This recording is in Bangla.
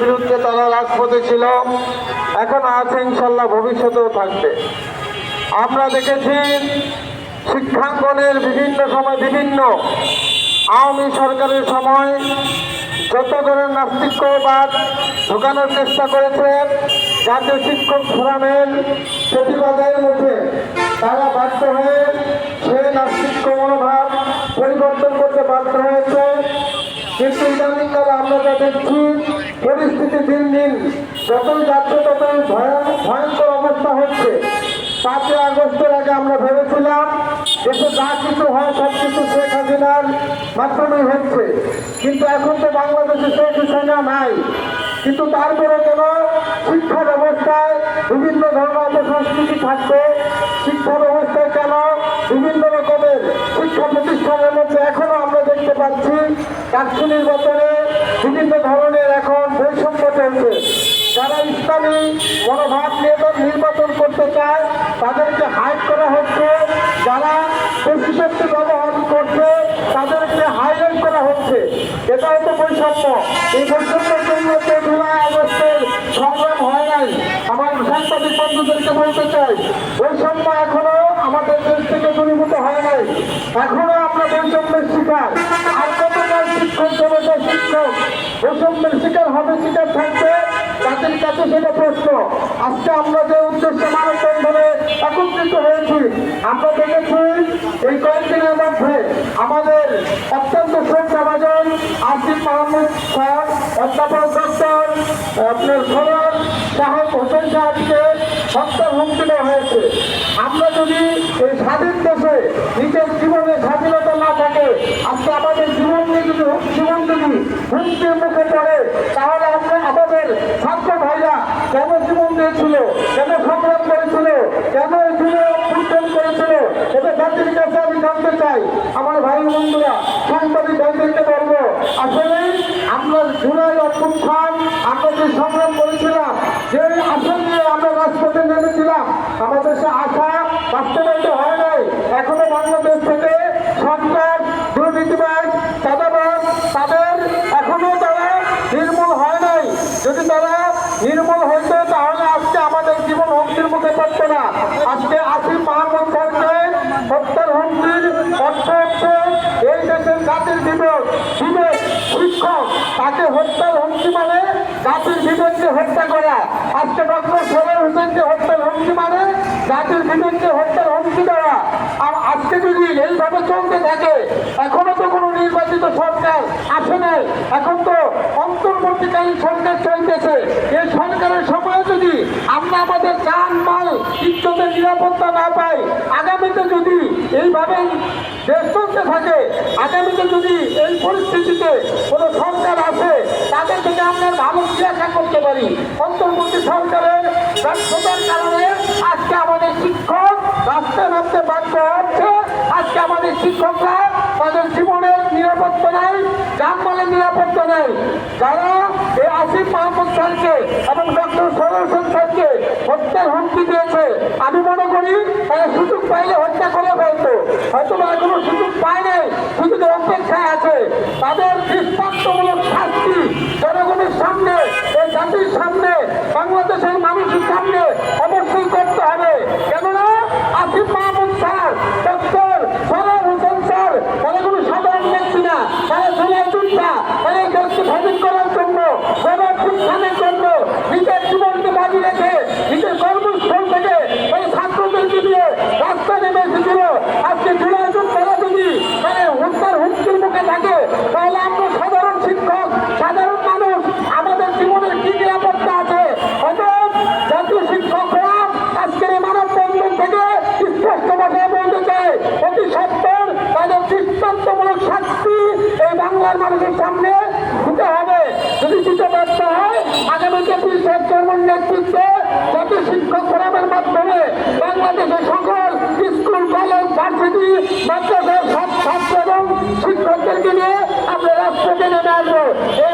বিরুদ্ধে তারা রাজপথে ছিল। এখন আছে ইনশাল্লাহ, ভবিষ্যতেও থাকবে। আমরা দেখেছি শিক্ষাঙ্গনের বিভিন্ন সময় বিভিন্ন আওয়ামী সরকারের সময় যত ধরনের নাস্তিক্যবাদ ঢোকানোর চেষ্টা করেছে, জাতীয় শিক্ষক ফোরামের প্রতিবাদের মুখে তারা বাধ্য হয়ে সে নাস্তিক্য মনোভাব পরিবর্তন করতে বাধ্য হয়েছে। কিন্তু ইদানিংকালে আমরা যা দেখছি পরিস্থিতি দিন দিন যতই যাচ্ছে ততই ভয়ঙ্কর অবস্থা হচ্ছে। পাঁচই আগস্টের আগে আমরা ভেবেছিলাম দেশে যা কিছু হয়, সব কিছু শেখ হাসিনার মাধ্যমেই হচ্ছে। কিন্তু এখন তো বাংলাদেশে শেখ হাসিনা নাই। কিন্তু তারপরে কেন শিক্ষা ব্যবস্থায় বিভিন্ন ধরনের অপসংস্কৃতি থাকবে? শিক্ষা ব্যবস্থায় কেন বিভিন্ন রকমের শিক্ষা প্রতিষ্ঠানের মধ্যে এখনও আমরা দেখতে পাচ্ছি? চাকরি নির্বাচনে বিভিন্ন ধরনের বৈষম্য চলছে যারা ইসলামী মনোভাব নিয়ে নির্বাচন করতে চায়, তাদেরকে হাইড করা হচ্ছে। যারা প্রতিশক্তি ব্যবহার করছে, তাদেরকে হাইলাইট করা হচ্ছে। এটাও তো বৈষম্য। এই বৈষম্যের জন্য তো জুলাই আগস্টের সংগ্রাম হয় নাই। আমার সাংবাদিক বন্ধুদেরকে বলতে চাই, বৈষম্য এখনও আমাদের দেশ থেকে দূরীভূত হয় নাই। এখনও আমরা বৈষম্যের শিকার। বৈষম্যের শিকার হবে, শিকার থাকবে। তাদের কাছে সেটা প্রশ্ন। আজকে আমরা যে উদ্দেশ্যে মানববন্ধনে একত্রিত হয়েছি, আমরা দেখেছি এই কয়েকদিনের মধ্যে আমাদের অত্যন্ত শ্রদ্ধাভাজন আসিফ মাহমুদ শাহ অধ্যাপক ডক্টর, আপনার সরল সাহেব হোসেন সাহেবকে হত্যার হুমকি দেওয়া হয়েছে। আমরা যদি এই স্বাধীন দেশে নিজের জীবনে স্বাধীনতা না থাকে, আজকে আমাদের জীবন নিয়ে যদি জীবন যদি হুমকির মুখে পড়ে তাহলে আমরা আমাদের ছাত্র ভাইরা কেন জীবন দিয়েছিল, কেন সংগ্রাম করেছিল, কেন এই যুগে ফুটবল করেছিল, এটা জাতির কাছে আমি জানতে চাই। আমার ভাই বন্ধুরা, সাংবাদিক ভাইদেরকে বলব, আসলে আমরা জুলাই অভ্যুত্থান আমরা যে সংগ্রাম করেছিলাম, যে আসন নিয়ে আমরা রাজপথে নেমেছিলাম, আমাদের সে আশা বাস্তবায়িত হয় নাই। এখনও বাংলাদেশ থেকে সরকার দুর্নীতিবাদ চাঁদাবাদ তাদের এখনও তারা নির্মূল হয় নাই যদি তারা নির্মূল হইতো তাহলে আজকে আমাদের জীবন পড়তো না। আজকে আসিফ মাহমুদ খানকে হত্যার হুমকির অর্থ হচ্ছে এই দেশের জাতির বিবেক বিবেক শিক্ষক তাকে হত্যার হুমকি মানে জাতির বিবেককে হত্যা করা। আজকে ডক্টর সরল হোসেনকে হত্যার হুমকি মানে জাতির বিবেককে হত্যার হুমকি দেওয়া। আর আজকে যদি এইভাবে চলতে থাকে, এখনও তো কোনো নির্বাচিত সরকার আসে নাই। এখন তো অন্তর্বর্তীকালীন সরকার চলতেছে। এই সরকারের সময় যদি আমরা আমাদের যান ইজ্জতের নিরাপত্তা না পাই আগামীতে যদি এইভাবে দেশ চলতে থাকে, আগামীতে যদি এই পরিস্থিতিতে কোনো সরকার আসে, তাদের থেকে আমরা ভালো আশা করতে পারি। অন্তর্বর্তী সরকারের ব্যর্থতার কারণে আজকে আমাদের শিক্ষক রাস্তায় নামতে বাধ্য হচ্ছে। আজকে আমাদের শিক্ষকরা তাদের জীবনের যানবাহনের নিরাপত্তা নেই। তারা এই আসিফ মাহমুদ খানকে এবং ডক্টর সরোজ স্যারকে হত্যার হুমকি দিয়েছে, আমি মনে করি তারা সুযোগ পাইলে হত্যা করে ফেলতো। হয়তো বা এখনও সুযোগ পায় নাই সুযোগের অপেক্ষায় আছে। তাদের দৃষ্টান্তমূলক শাস্তি জনগণের সামনে এই জাতির সামনে বাংলাদেশের মানুষের সামনে অবশ্যই করতে হবে কেননা আসিফ মাহমুদ স্যার ডক্টর সরল হোসেন স্যার তারা কোনো সাধারণ ব্যক্তি না তারা জেলার যোদ্ধা তারা এই দেশকে স্বাধীন করার জন্য গণঅভ্যুত্থানের জন্য নিজের জীবনকে বাজি রেখে নিজের কর্মস্থল থেকে এই ছাত্রদেরকে দিয়ে রাস্তায় নেমে এসেছিল আজকে জুলাই যুগ তারা যদি মানে হত্যার হুমকির মুখে থাকে তাহলে আমরা সাধারণ শিক্ষক, সাধারণ মানুষ, আমাদের জীবনের কি নিরাপত্তা আছে? অতএব জাতীয় শিক্ষকরা আজকের এই মানব বন্ধন থেকে স্পষ্ট ভাষায় বলতে চায় অতি সত্তর, তাদের দৃষ্টান্তমূলক শাস্তি এই বাংলার মানুষের সামনে দিতে হবে। যদি দিতে ব্যর্থ হয় আগামীতে পরিষদ কর্মীর নেতৃত্বে জাতীয় শিক্ষক ফোরামের মাধ্যমে বাংলাদেশের সকল স্কুল, কলেজ, ভার্সিটি এবং শিক্ষকদেরকে নিয়ে আমরা রাজপথে নেমে আসব এই